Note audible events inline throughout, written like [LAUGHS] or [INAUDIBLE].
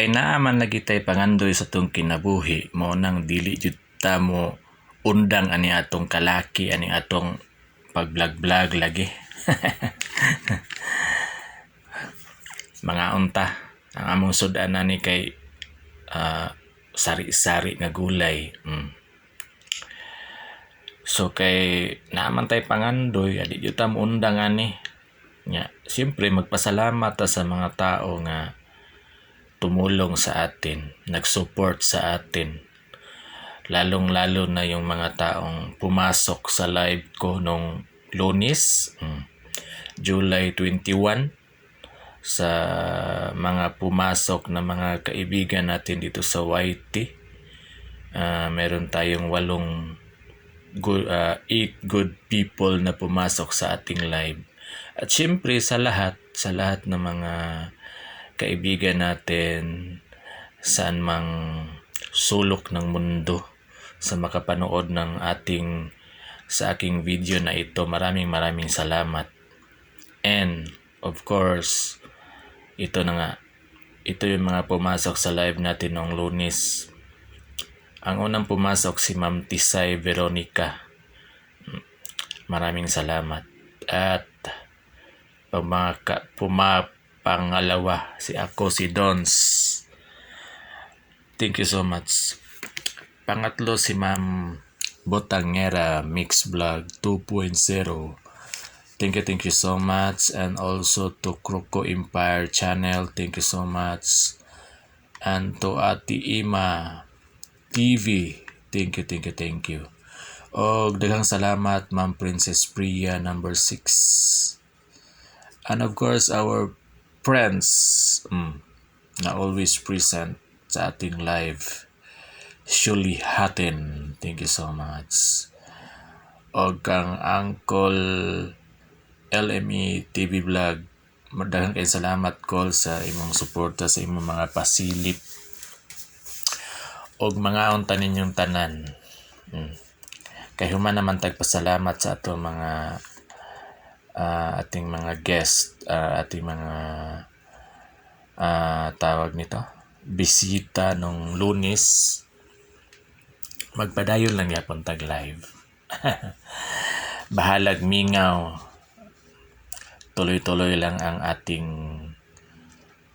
kay naaman lagi tay pangandoy sa tong kinabuhi mo nang dili jud ta mo undang ani atong kalaki ani atong pag-vlog-vlog lagi. [LAUGHS] Mga unta ang among sudan ni kay ah, sari-sari nga gulay. Mm. So kay naaman tay pangandoy adi jud ta mo undang ani. Nya, siyempre magpasalamat ta sa mga tao nga tumulong sa atin, nag-support sa atin. Lalong-lalo na yung mga taong pumasok sa live ko nung lunes, mm, July 21, sa mga pumasok na mga kaibigan natin dito sa YT. Ah, meron tayong walong good, ah, eight good people na pumasok sa ating live. At syempre sa lahat, sa lahat ng mga kaibigan natin saan mang sulok ng mundo sa makapanood ng ating sa aking video na ito. Maraming maraming salamat. And of course, ito na nga. Ito yung mga pumasok sa live natin noong lunes. Ang unang pumasok si Ma'am Tisay Veronica. Maraming salamat. At pumaka, pumapangalawa si ako si Dons. Thank you so much. Pangatlo si Ma'am Botangera Mix Vlog 2.0. Thank you, thank you so much. And also to Croco Empire channel. Thank you so much. And to Ati Ima TV. Thank you, thank you, thank you. O daghang salamat Ma'am Princess Priya number 6. And of course our friends mm, na always present sa ating live. Shuli Hatin. Thank you so much. O kang Uncle LME TV Vlog. Madaghang kay salamat call sa imong suporta sa imong mga pasilip og mga unta ninyong tanan. Mm. Kay human naman tagpasalamat sa ato mga ah, ating mga guest, ah, ating mga ah, tawag nito, bisita nung lunes. Magpadayon lang yapon tag live. [LAUGHS] Bahalag mingaw. Tuloy-tuloy lang ang ating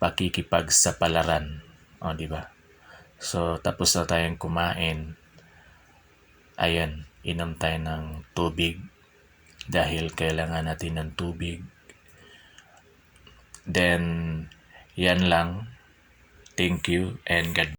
pakikipagsapalaran. O, di ba? So, tapos na tayong kumain. Ayan, inom tayo ng tubig dahil kailangan natin ng tubig. Then, yan lang. Thank you and God